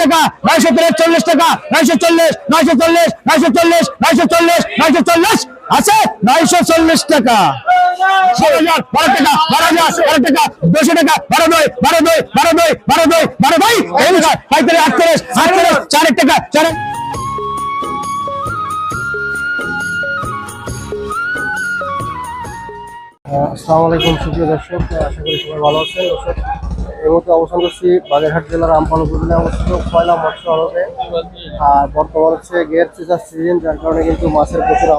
টাকা, নয়শো চল্লিশ টাকা, নয়শো চল্লিশ নয়শো চল্লিশ নয়শো চল্লিশ নয়শো চল্লিশ নয়শো চল্লিশ, আছে? নয়শো চল্লিশ টাকা। ষোলো হাজার, বারো টাকা, বারো হাজার টাকা, দুশো টাকা, বারো দুই বারো দুই বারো দুই বারো দুই বারো দুই, এই টাকা পঁয়তাল্লিশ আটচল্লিশ আটচল্লিশ চারের টাকা চার আসসালামু আলাইকুম, সুপ্রিয় দর্শক আশা করি সবাই ভালো দর্শক এই মুহূর্তে অবস্থান করছি বাগেরহাট জেলার আমপাল উপজেলায় অবস্থিত কয়লা মৎস্য আড়তে আর বর্তমান হচ্ছে গেট চিচার সিজন, যার কারণে কিন্তু মাছের প্রচুর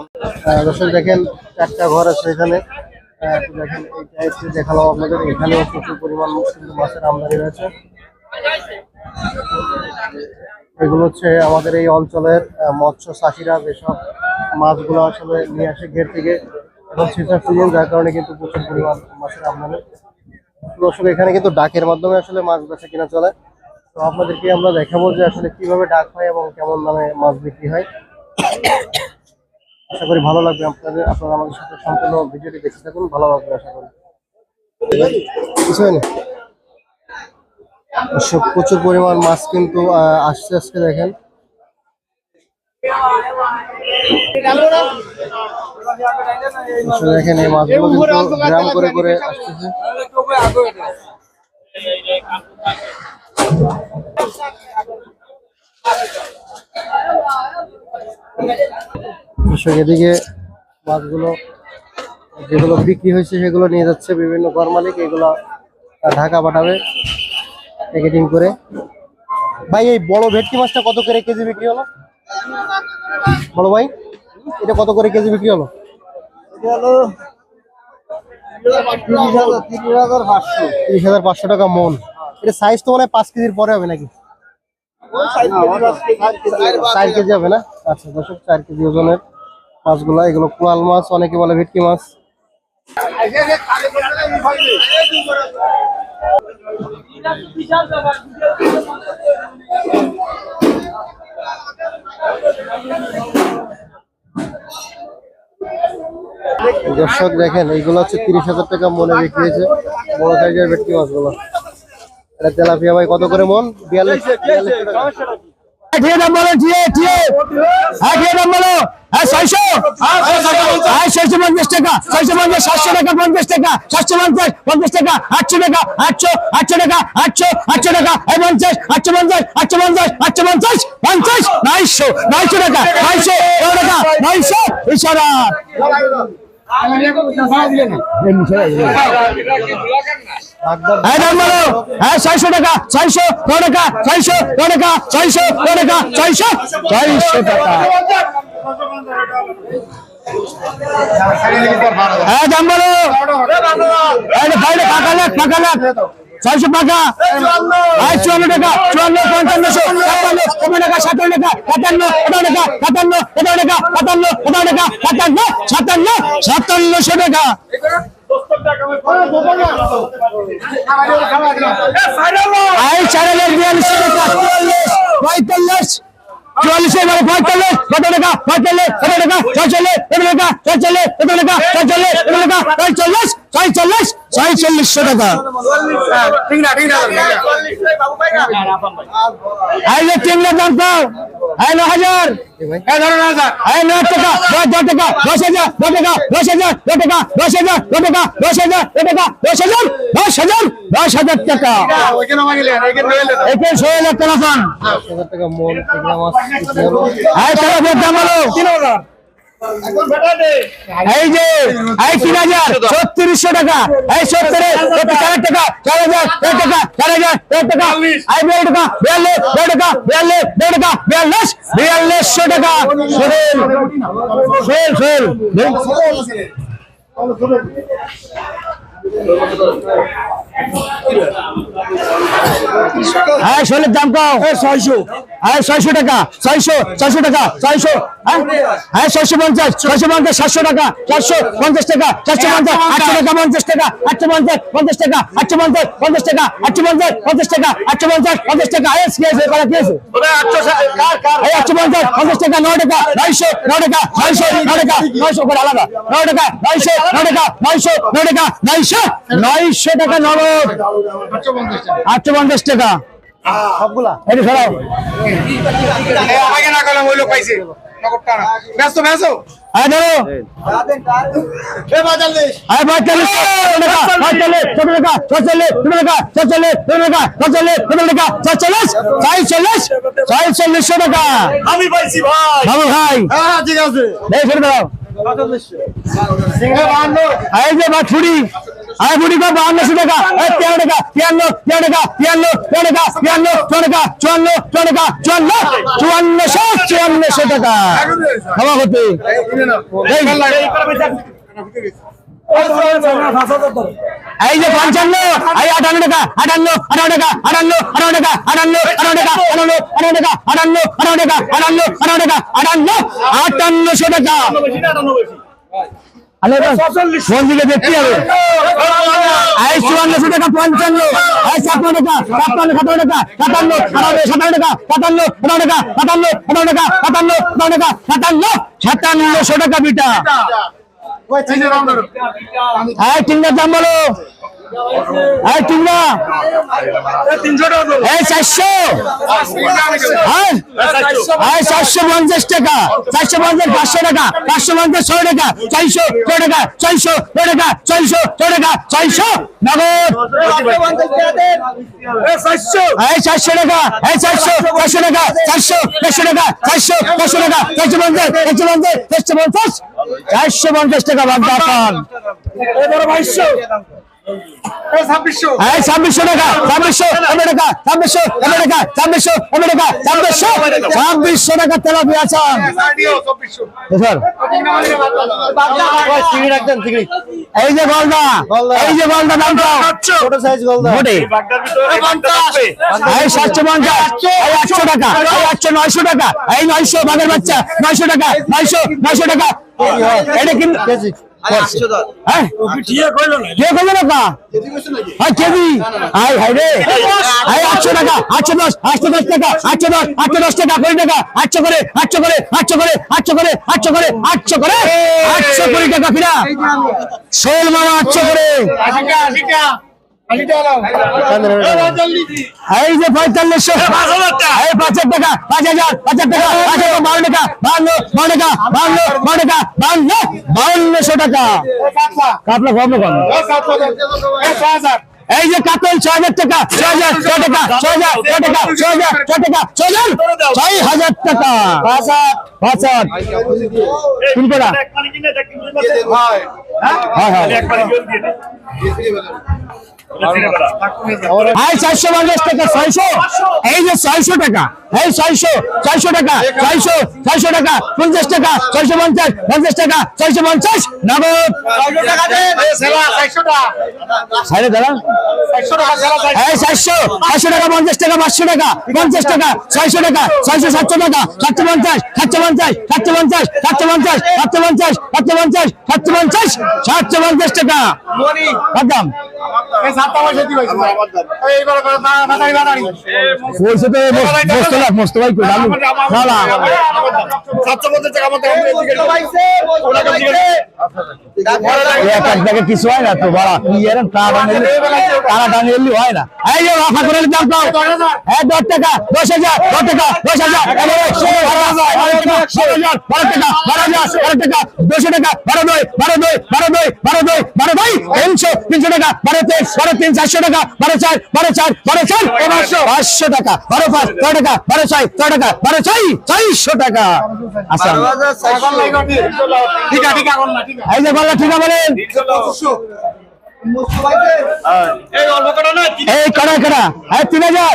দর্শক দেখেন, চারটা ঘর আছে এখানে। দেখেন, এই টাইপটি দেখালাম আপনাদের। এখানেও প্রচুর পরিমাণ কিন্তু মাছের আমদানি রয়েছে এগুলো হচ্ছে আমাদের এই অঞ্চলের মৎস্য চাষিরা যেসব মাছগুলো আসলে নিয়ে আসে ঘের থেকে। এখন শীতের সিজন, যার কারণে কিন্তু প্রচুর পরিমাণ মাছের আমদানি। দর্শক, এখানে কিন্তু ডাকের মাধ্যমে আসলে মাছ বেচা কিনা চলে। তো আপনাদেরকে আমরা দেখাবো যে আসলে কীভাবে ডাক হয় এবং কেমন দামে মাছ বিক্রি হয়। আশা করি ভালো লাগবে আপনাদের, আপনারা আমাদের সাথে সম্পূর্ণ ভিডিওটি দেখতে থাকুন, ভালো লাগবে আশা করি। কিছু প্রচুর পরিমাণ মাছ কিন্তু আসছে আজকে দেখেন। দেখেন এই মাছগুলো কিন্তু গ্রাম করে করে আসতেছে। এদিকে মাছগুলো যেগুলো বিক্রি হয়েছে সেগুলো নিয়ে যাচ্ছে বিভিন্ন ঘর মালিক এগুলো ঢাকা পাঠাবে প্যাকেটিং করে। ভাই এই বড় ভেটকি মাছটা কত করে কেজি বিক্রি হলো? বড় ভাই এটা কত করে কেজি বিক্রি হলো? তিরিশ হাজার পাঁচশো। টাকা মন। এটা সাইজ তো মনে হয় পাঁচ কেজির পরে হবে নাকি? চার কেজি হবে না? আচ্ছা দর্শক চার কেজি ওজনের মাছগুলো এগুলো কোয়াল মাছ অনেকে বলে ভেটকি মাছ। দর্শক দেখেন, এইগুলো হচ্ছে তিরিশ হাজার টাকা মনে হয়েছে। বড় সাইজের ভেটকি মাছগুলো। এটা তেলাপিয়া ভাই কত করে মন? বিয়াল্লিশ বিয়াল্লিশ ঠিয়ে দাম বলো ঠিয়ে ঠিয়ে হ্যাঁ ঠিয়ে দাম বলো হ্যাঁ ছয়শো হ্যাঁ ছয়শো পঞ্চাশ টাকা, ছয়শো পঞ্চাশ, সাতশো টাকা, পঞ্চাশ টাকা, সাতশো পঞ্চাশ পঞ্চাশ টাকা, আটশো টাকা, আটশো আটশো টাকা, আটশো আটশো টাকা পঞ্চাশ, আটশো পঞ্চাশ আটশো পঞ্চাশ আটশো পঞ্চাশ পঞ্চাশ, নয়শো নয়শো টাকা নয়শো টাকা, নয়শো ইশারা হ্যাঁ ছয়শো টাকা ছয়শো টাকা ছয়শো টাকা ছয়শো টাকা, ছয়শো ছয়শো টাকা। হ্যাঁ দাম বলো। ফাঁকা লাখ ফাঁকা লাখ। ছয়শো টাকা হ্যাঁ চুয়ান্ন টাকা, চুয়ান্ন, পঞ্চান্নশো ছাপ্পান্ন পনেরো টাকা, সাতান্ন টাকা, সাতান্ন, পনেরো টাকা, সাতান্ন, পনেরো টাকা, সাতান্ন, পনেরো টাকা, সাতান্ন সাতান্ন, সাতান্নশো টাকা। আই চার হাজার বিয়াল্লিশ টাকা চুয়াল্লিশ পঁয়তাল্লিশ চুয়াল্লিশ এবারে পঁয়তাল্লিশ কত টাকা পঁয়তাল্লিশ কত টাকা ছয়চল্লিশ কত টাকা ছয়চল্লিশ কত টাকা ছয়চল্লিশ কত টাকা ছয়চল্লিশ ছয়চল্লিশ ছয়চল্লিশশো টাকা। এই যে তিনটার দাম কম এই ন হাজার। এই ন টাকা দশ দশ টাকা দশ হাজার দশ টাকা দশ হাজার দশ টাকা দশ হাজার দশ টাকা দশ হাজার দশ টাকা দশ হাজার দশ হাজার দশ হাজার টাকা। মন দাম হলো। তিন হাজার। এই যে এই তিন হাজার ছত্রিশশো টাকা এই সত্তরে চার টাকা চার হাজার চার টাকা চার হাজার চার টাকা এই বিয়াল টাকা বিয়াল্লিশ দেড় টাকা বিয়াল্লিশ দেড় টাকা বিয়াল্লিশ বিয়াল্লিশশো টাকা। সোহেল সোহেল সোহেল হ্যাঁ সোহেলের দাম কম ছয়শো। হ্যাঁ ছয়শো টাকা ছয়শো ছয়শো টাকা ছয়শো হ্যাঁ? হ্যাঁ ছয়শো পঞ্চাশ ছয়শো পঞ্চাশ সাতশো টাকা চারশো পঞ্চাশ টাকা চারশো পঞ্চাশ আটশো টাকা পঞ্চাশ টাকা আটশো পঞ্চাশ পঞ্চাশ টাকা আটশো পঞ্চাশ পঞ্চাশ টাকা আটশো পঞ্চাশ পঞ্চাশ টাকা আটশো পঞ্চাশ পঞ্চাশ টাকা আয়েস কি আছে করা কি আছে? এই একশো পঞ্চাশ পঞ্চাশ টাকা নয় টাকা নয়শো নয় টাকা নয়শো নয় টাকা নয়শো করে আলাদা নয় টাকা নয়শো নয় টাকা নয়শো নয় টাকা নয়শো নয়শো টাকা। নগদ আটশো পঞ্চাশ টাকা। সবগুলা না পাইছে চাই চল্লিশ চল্লিশশো টাকা আমি হ্যাঁ ঠিক আছে দাও আয় বুড়ি কো বাহান্নশো টাকা। তেরো টাকা, তিয়ান্ন তেরো টাকা, তিয়ান্ন তেরো টাকা, তিয়ান্ন চুয়ান্ন টাকা, চুয়ান্ন চুয়ান্ন টাকা চুয়ান্ন চুয়ান্নশো চুয়ান্নশো টাকা। ক্ষমা করতে এই যে পঞ্চান্ন, এই আটান্ন টাকা, আটান্ন আটান্ন টাকা, আটান্ন আটান্ন টাকা, আটান্ন আটান্ন টাকা, আটান্ন আটান্ন টাকা, আটান্ন আটান্ন টাকা, আটান্ন আটান্ন টাকা, আটান্ন আটান্নশো টাকা। দিকে দেখতে হবে। এই চুয়ান্নশো টাকা পঞ্চান্ন। এই ছাপ্পান্ন টাকা ছাপ্পান্ন সাতান্ন টাকা সাতান্ন আটান্ন সাতান্ন টাকা সাতান্ন আটান্ন টাকা সাতান্ন আটান্ন টাকা সাতান্ন টাকা সাতান্ন সাতান্নশো টাকা বিটা। টিঙ্গার দাম বলো। চারশো। হ্যাঁ? চারশো পঞ্চাশ টাকা। চারশো পঞ্চাশ, পাঁচশো টাকা। পাঁচশো ছয় টাকা। চারশো ছয় টাকা। চারশো চারশো চারশো টাকা। চারশো টাকা। চারশো চারশো টাকা। চারশো টাকা। পঞ্চাশ পঞ্চাশ টাকা ছাব্বিশশো। টাকা ছাব্বিশশো এমএ টাকা ছাব্বিশশো এমএ টাকা ছাব্বিশশো এমএ টাকা ছাব্বিশশো ছাব্বিশশো টাকা তেলাপিয়া চান চব্বিশশো স্যার চিংড়ি রাখতেন চিংড়ি এই যে গলদা গলদা। এই যে গলদা দাম ছোট সাইজ গলদা। মোটে। এই সাতশো পঞ্চাশ। এই আটশো টাকা এই আটশো নয়শো টাকা এই নয়শো বাঘের বাচ্চা নয়শো টাকা নয়শো নয়শো টাকা। এটা কিন্তু হ্যাঁ? হ্যাঁ আটশো টাকা আটশো দশ আটশো দশ টাকা আটশো দশ আটশো দশ টাকা কুড়ি টাকা আটশো করে আটশো করে আটশো করে আটশো করে আটশো করে আটশো করে আটশো কুড়ি টাকা ফিরা। শোল মামা আটশো করে। এই যে পঁয়তাল্লিশশো এই হাজার টাকা পাঁচ পাঁচ হাজার টাকা। পাঁচ হাজার বাউন্ন টাকা বাউন্ন টাকা বাউন্ন বাউন্ন টাকা বাউন্ন বাউন্নশো টাকা কাপলা কম এই যে কাতল ছয় হাজার টাকা ছয় হাজার ছয় টাকা ছয় হাজার ছয় টাকা ছয় হাজার ছয় টাকা ছয় হাজার ছয় হাজার টাকা পাঁচ হাজার পাঁচ হাজার হ্যাঁ এই চারশো পঞ্চাশ টাকা ছয়শো। এই যে ছয়শো টাকা এই ছয়শো ছয়শো টাকা ছয়শো ছয়শো টাকা পঞ্চাশ টাকা ছয়শো পঞ্চাশ পঞ্চাশ টাকা ছয়শো পঞ্চাশ নগদ। সাইডে দাঁড়া। এই চারশো চারশো টাকা পঞ্চাশ টাকা পাঁচশো টাকা পঞ্চাশ টাকা ছয়শো টাকা ছয়শো সাতশো টাকা সাতশো পঞ্চাশ সাতশো পঞ্চাশ সাতশো পঞ্চাশ সাতশো পঞ্চাশ সাতশো পঞ্চাশ সাতশো পঞ্চাশ সাতশো পঞ্চাশ সাতশো পঞ্চাশ টাকা। দাম কিছু হয় না তো বাড়া তারা হয় না। এই করে দশ টাকা দশ হাজার দশ টাকা দশ হাজার। বারো বারো বারো বারো দুই বারো দুই বারো দুই বারো দুই বারো দুই তিনশো তিনশো টাকা বারো তেইশ বারো তিন চারশো টাকা বারো চার বারো চার বারো চার। পাঁচশো পাঁচশো টাকা বারো পাঁচ ছয় টাকা বারো ছয় ছয় টাকা বারো ছয় চারশো টাকা। আচ্ছা। ঠিক আছে ঠিক আছে না ঠিক আছে। এই যে বললা ঠিক আছে বলেন। এই অল্প কটা না এই কড়া কড়া এই তিন হাজার?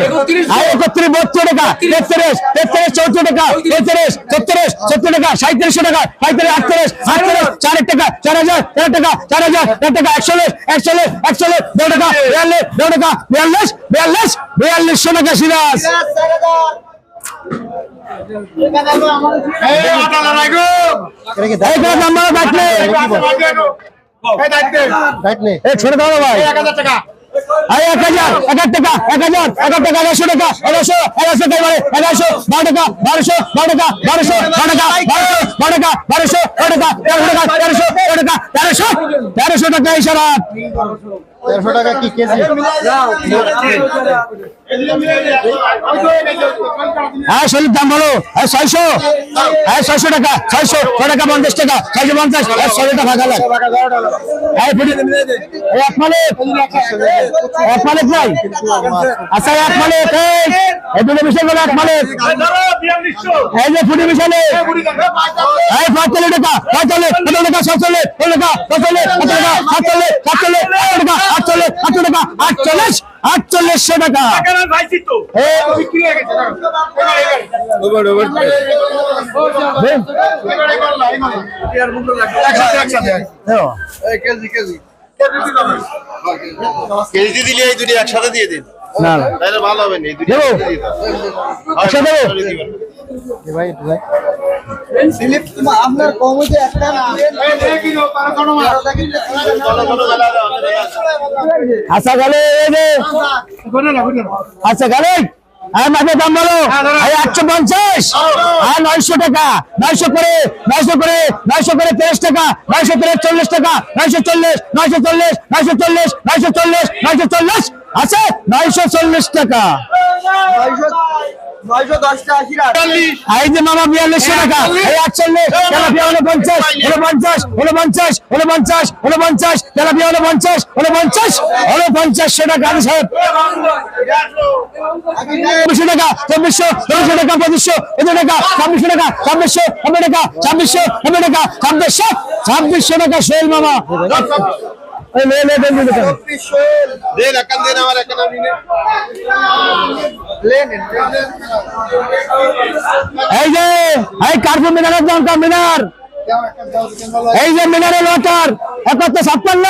এই একত্রিশ বত্রিশ টাকা তেত্রিশ তেত্রিশ চৌত্রিশ টাকা তেত্রিশ ছত্রিশ সত্তর টাকা সাঁত্রিশশো টাকা সাঁত্রিশ আটত্রিশ আটত্রিশ চার টাকা চার হাজার চার টাকা চার হাজার চার টাকা একচল্লিশ একচল্লিশ একচল্লিশ দু টাকা বিয়াল্লিশ দু টাকা বিয়াল্লিশ বিয়াল্লিশ বিয়াল্লিশশো টাকা সিরাজ। এই দাম ডাকলে এই দায়িত্বে রাইট নেই এই ছোট দাও ভাই এক হাজার টাকা এই এক হাজার এক হাজার টাকা এক হাজার এক হাজার টাকা এগারোশো টাকা এগারোশো এগারোশো টাকা এবারে এগারোশো বারো টাকা বারোশো বারো টাকা বারোশো বারো টাকা বারোশো বারো টাকা বারোশো বারো টাকা তেরোশো টাকা তেরোশো তেরো টাকা তেরোশো তেরোশো টাকা ইশারা তেরোশো টাকা কি কেজি হ্যাঁ দাম বলো। হ্যাঁ ছয়শো। হ্যাঁ ছয়শো টাকা, ছয়শো। ছয় টাকা, পঞ্চাশ টাকা, ছয়শো পঞ্চাশ। হ্যাঁ টাকা হ্যাঁ এক এক আচ্ছা এক মালিক টাকা আটচল্লিশ। আটচল্লিশশো টাকা। এই দেখো, কেজি দিলে এই দুটি একসাথে দিয়ে দিন। না না তাহলে ভালো হবে না দেবো? একসাথে দেবো? ভাই ভাই আপনার কম হচ্ছে একটা। আচ্ছা গেলে আচ্ছা গেলে হ্যাঁ মাছের দাম বলো এই পঞ্চাশ হ্যাঁ নয়শো টাকা নয়শো করে নয়শো করে নয়শো করে তেইশ টাকা নয়শো করে চল্লিশ টাকা নয়শো চল্লিশ নয়শো চল্লিশ নয়শো চল্লিশ নয়শো চল্লিশ নয়শো চল্লিশ আছে নয়শো চল্লিশ টাকা। মামা বিয়াল্লিশশো টাকা এই আটচল্লিশ তেলাপিয়া হলো পঞ্চাশ হলো পঞ্চাশ হলো পঞ্চাশ হলো পঞ্চাশ হলো পঞ্চাশ তেলাপিয়া হলো পঞ্চাশ হলো পঞ্চাশ হলো পঞ্চাশশো টাকা আদি সাহেব। চব্বিশশো টাকা চব্বিশশো চব্বিশশো টাকা পঁচিশশো পঁচিশ টাকা ছাব্বিশশো টাকা ছাব্বিশশো নব্বই টাকা ছাব্বিশশো নব্বই টাকা ছাব্বিশশো ছাব্বিশশো টাকা সোহেল মামা। দেন দিন দেন, একান দেন, আমার একান নেন। এই যে এই কার্পু মিনারের দাম কার মিনার। এই যে মিনারেল ওয়াটার একাত্তর ছাপ্পান্ন।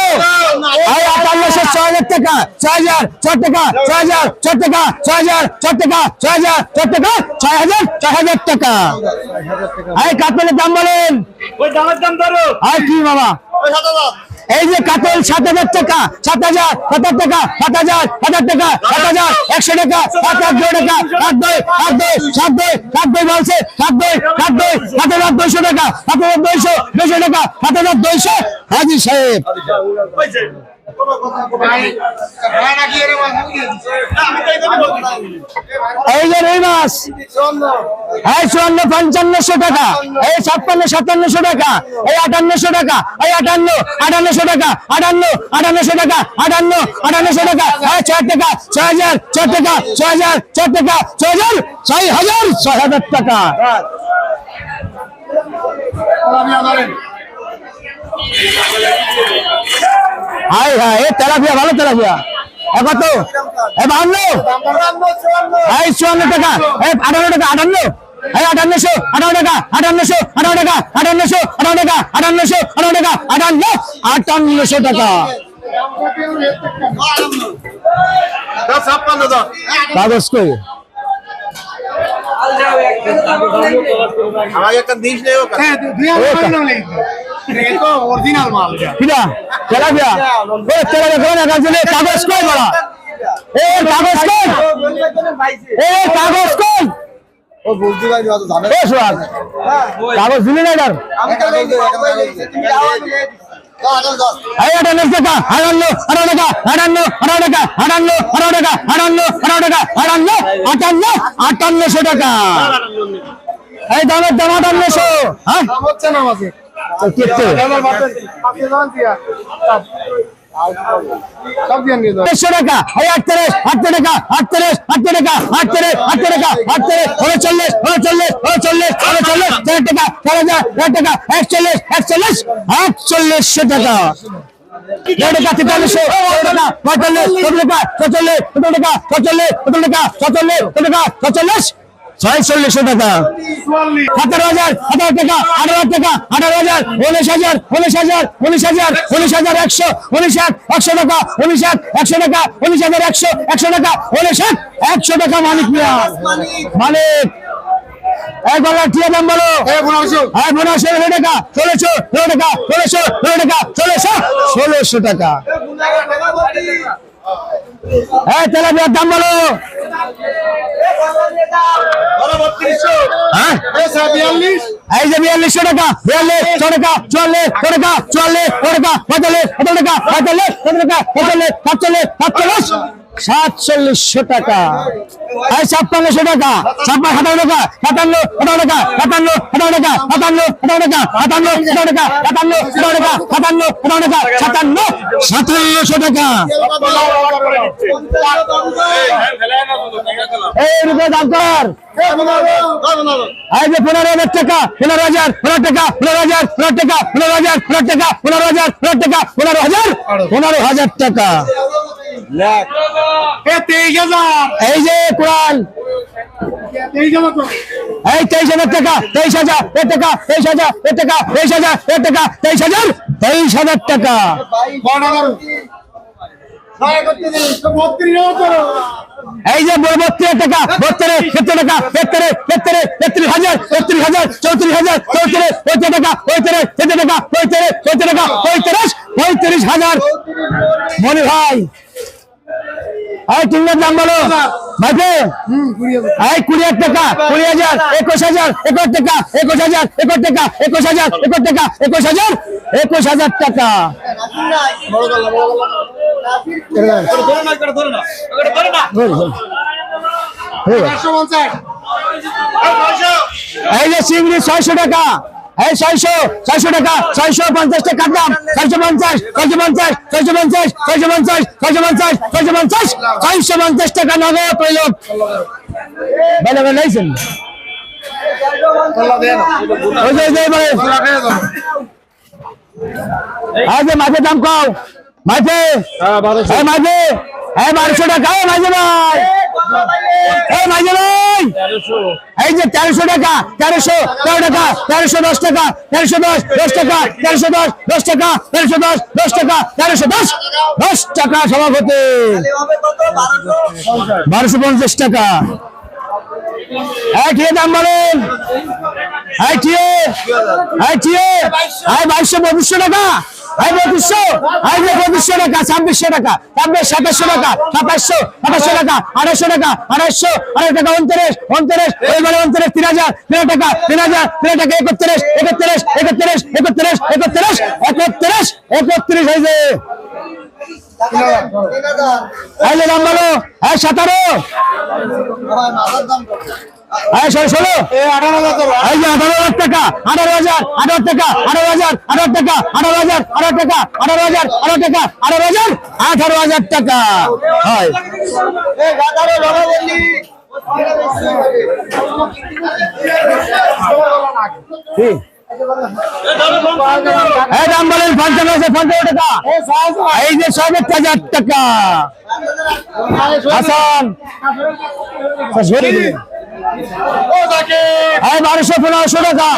এই আটান্নশো ছয় হাজার টাকা ছয় হাজার ছয় টাকা ছয় হাজার ছয় টাকা ছয় হাজার ছয় টাকা ছয় হাজার ছয় টাকা ছয় হাজার ছয় হাজার টাকা। এই কাতলের দাম বলেন। আর কি বাবা? ওই সাদা দাও। এই যে কাতল সাত হাজার টাকা, সাত হাজার, সাত টাকা, সাত হাজার হাজার টাকা, সাত হাজার, একশো টাকা, সাত হাজার দুই টাকা, সাত দুই সাত দুই সাত দুই সাত দুই বলছে, সাত দুই সাত দুই, সাত হাজার দুইশো টাকা, সাত হাজার দুইশো দুইশো টাকা, সাত হাজার দুইশো হাজি সাহেব। আমি এই যে রুই মাছ। এই চুয়ান্ন, পঞ্চান্নশো টাকা। এই ছাপ্পান্ন, সাতান্নশো টাকা। এই আটান্নশো টাকা। এই আটান্ন, আটান্নশো টাকা। আটান্ন, আটান্নশো টাকা। আটান্ন, আটান্নশো টাকা। এই ছয় টাকা, ছয় হাজার, ছয় টাকা, ছয় হাজার, ছয় টাকা, ছয় হাজার ছয় হাজার ছয় হাজার টাকা। হাই হাই এ তেলাপিয়া ভালো তেলাপিয়া। এ কত? এ বাহান্ন। এই চুয়ান্ন টাকা। এই আটান্ন টাকা আটান্ন। এই আটান্নশো আটান্ন টাকা আটান্নশো আটান্ন টাকা আটান্নশো আটান্ন টাকা আটান্নশো আটান্ন টাকা আটান্ন আটান্নশো টাকা। কাগজ কই? আমাকে একটা দিস নেই তো অরিজিনাল মাল তেলাপিয়া তেলাপিয়া কোন কাগজ কাগজ কই বড়া এ কাগজ কই? এ কাগজ কই? ও বুঝতে পারি অত জানে এ সোহাগ কাগজ দিলি না এটার? এই আটান্ন টাকা আটান্ন আটান্ন টাকা আটান্ন আটান্ন টাকা আটান্ন আটান্ন টাকা আটান্ন আটান্ন টাকা আটান্ন আটান্ন আটান্নশো টাকা। এই দামের দাম আটান্নশো হ্যাঁ? হচ্ছে না আমাকে। যাও টাকা। এই আটত্রিশ আটত্রিশ টাকা, আটত্রিশ আটত্রিশ টাকা, আটত্রিশ আটত্রিশ টাকা, আটত্রিশ, উনচল্লিশ উনচল্লিশ উনচল্লিশ উনচল্লিশ চার টাকা চার হাজার চার টাকা, একচল্লিশ একচল্লিশ, আটচল্লিশশো টাকা। টাকা, তেতাল্লিশশো টাকা, পঁয়তাল্লিশ টাকা, ছচল্লিশ টাকা ছচল্লিশ টাকা, ছচল্লিশ কত টাকা, ছচল্লিশ ছয়চল্লিশশো টাকা। সতেরো হাজার আঠারো টাকা আঠারো টাকা আঠারো হাজার উনিশ হাজার উনিশ হাজার উনিশ হাজার উনিশ হাজার একশো উনিশ এক একশো টাকা উনিশ এক একশো টাকা উনিশ হাজার একশো একশো টাকা উনিশ এক একশো টাকা মালিক মালিক। একবার টিয়া দাম বলো। হ্যাঁ পনেরোশো ষোলো টাকা ষোলোশো ষোলো টাকা ষোলোশো ষোলো টাকা ষোলোশো ষোলোশো টাকা। হ্যাঁ তেলাপিয়ার দাম বলো। এই যে বিয়াল্লিশশো টাকা বিয়াল্লিশ ছ টাকা চুয়াল্লিশ ছ টাকা চুয়াল্লিশ ছ সাতচল্লিশশো টাকা। এই ছাপ্পান্নশো টাকা, ছাপ্পান্ন, সাতান্ন টাকা, সাতান্ন সাতান্ন টাকা, সাতান্ন আঠারো টাকা, সাতান্ন আঠারো টাকা, সাতান্ন আঠারো টাকা, সাতান্ন আঠারো টাকা, সাতান্ন সাতান্নশো টাকা। এই রূপে পনেরো হাজার টাকা, পনেরো হাজার, পনেরো টাকা, পনেরো হাজার, পনেরো টাকা, পনেরো হাজার, পনেরো টাকা, পনেরো হাজার, পনেরো টাকা, পনেরো হাজার পনেরো হাজার টাকা। এই যে কোরআন। এই তেইশ হাজার টাকা তেইশ হাজার এ টাকা তেইশ হাজার এ টাকা তেইশ হাজার এ টাকা তেইশ হাজার তেইশ হাজার টাকা। এই যে বত্রিশ টাকা বত্রিশ তেত্রিশ টাকা তেত্রিশ তেত্রিশ তেত্রিশ হাজার তেত্রিশ হাজার চৌত্রিশ হাজার চৌত্রিশ পঁয়ত্রিশ টাকা পঁয়ত্রিশ তেত্রিশ টাকা পঁয়ত্রিশ পঁয়ত্রিশ টাকা পঁয়ত্রিশ পঁয়ত্রিশ হাজার। মনে ভাই এই দাম বলো। ভাইপে। এই কুড়ি হাজার টাকা কুড়ি হাজার একুশ হাজার একুশ টাকা একুশ হাজার একুশ টাকা একুশ হাজার একুশ টাকা একুশ হাজার একুশ হাজার টাকা। এই যে চিংড়ি ছয়শো টাকা। এই ছয়শো ছয়শো টাকা ছয়শো পঞ্চাশ টাকা দাম ছয়শো পঞ্চাশ ছয়শো পঞ্চাশ ছয়শো পঞ্চাশ ছয়শো পঞ্চাশ ছয়শো পঞ্চাশ ছয়শো পঞ্চাশ ছয়শো পঞ্চাশ টাকা নগদ পেল বেলে বেলে লাইছেন? ওই যে, ওই যে, এবারে। এই যে মাঝে দাম কম মাঝে মাঝে এই বারোশো টাকা মাঝে ভাই। এই যে তেরোশো টাকা তেরোশো তেরো টাকা তেরোশো দশ টাকা তেরোশো দশ দশ টাকা তেরোশো দশ দশ টাকা তেরোশো দশ দশ টাকা তেরোশো দশ দশ টাকা সভাপতি। বারোশো পঞ্চাশ টাকা। বলেন এই টিয়ে এই টিয়ে এই বাইশশো পঁচিশশো টাকা, এই পঁচিশশো এই পঁচিশশো টাকা, ছাব্বিশশো টাকা, ছাব্বিশ, সাতাশশো টাকা, সাতাশশো সাতাশশো টাকা আড়াইশো টাকা আড়াইশো আড়াই টাকা, উনত্রিশ উনত্রিশ এইবারে উনত্রিশ, তিন হাজার, তিন টাকা, তিন হাজার, তিন টাকা একত্রিশ একত্রিশ একত্রিশ একত্রিশ একত্রিশ একত্রিশ একত্রিশ, এই যে। যে দাম বলো। এই সতেরো। এই ষোলো ষোলো আঠারো হাজার টাকা, আঠারো হাজার, আঠারো টাকা, আঠারো হাজার, আঠারো টাকা, আঠারো হাজার, আঠারো টাকা, আঠারো হাজার, আঠারো টাকা, আঠারো হাজার আঠারো হাজার টাকা। হয়। কি? এই দাম বলেন পঞ্চান্ন আছে পঞ্চান্ন টাকা এই যে সবের হাজার টাকা হাসান ঝরে দিলেন এই বারোশো পনেরোশো টাকা।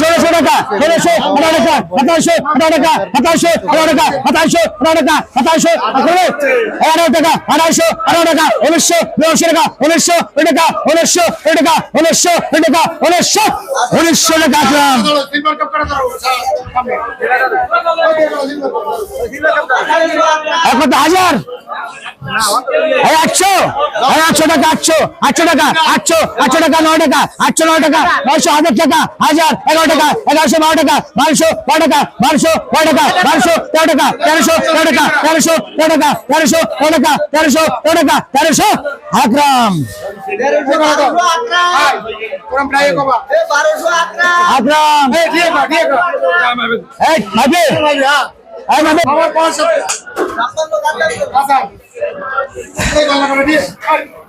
ষোলোশো টাকা, ষোলোশো, আঠারো টাকা সাতাশশো আঠারো টাকা সাতাশশো আঠারো টাকা সাতাশশো আঠারো টাকা সাতাশশো আঠারো টাকা আড়াইশো আঠারো টাকা, উনিশশো বিরাশি টাকা, উনিশশো টাকা উনিশশো টাকা উনিশশো টাকা, উনিশশো উনিশশো টাকা আসলাম হাজার। এই আটশো টাকা, আটশো আটশো টাকা আটশো আটশো টাকা নয় টাকা আটশো নয় টাকা নয়শো হাজার টাকা হাজার এগারো টাকা এগারোশো বারো টাকা বারোশো বারো টাকা বারোশো বারো টাকা বারোশো তেরো টাকা তেরোশো তেরো টাকা তেরোশো তেরো টাকা তেরোশো তেরো টাকা তেরোশো তেরো টাকা তেরোশো আকরাম। আকরাম। এই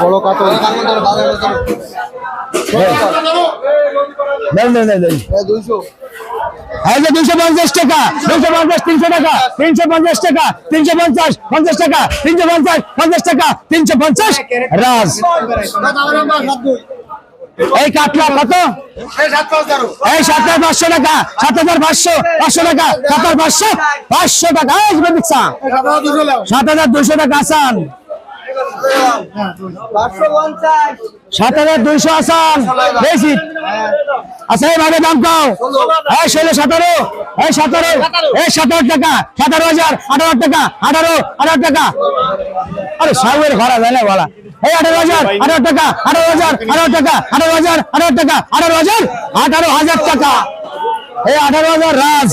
বড় কাতল দেন দেন দেন দুইশো। এই যে দুইশো পঞ্চাশ টাকা দুইশো পঞ্চাশ তিনশো টাকা তিনশো পঞ্চাশ টাকা তিনশো পঞ্চাশ পঞ্চাশ টাকা তিনশো পঞ্চাশ পঞ্চাশ টাকা তিনশো পঞ্চাশ রাজ। এই কাতলা কত? এই সাত হাজার পাঁচশো টাকা সাত হাজার পাঁচশো পাঁচশো টাকা সাত হাজার পাঁচশো পাঁচশো টাকা। সাত হাজার দুশো টাকা আসান। সাত হাজার দুইশো আসান বেশি। আচ্ছা এইভাবে দাম কাও। এই ষোলো, সতেরো। এই সতেরো। এই সতেরো টাকা। সতেরো হাজার, আঠারো টাকা। আঠারো আঠারো টাকা। আরে সাহেবের ভাড়া যায় না বলা এই আঠারো হাজার, আঠারো টাকা। আঠারো হাজার, আঠারো টাকা। আঠারো হাজার, আঠারো টাকা। আঠারো হাজার আঠারো হাজার টাকা। এই আঠারো হাজার রাজ।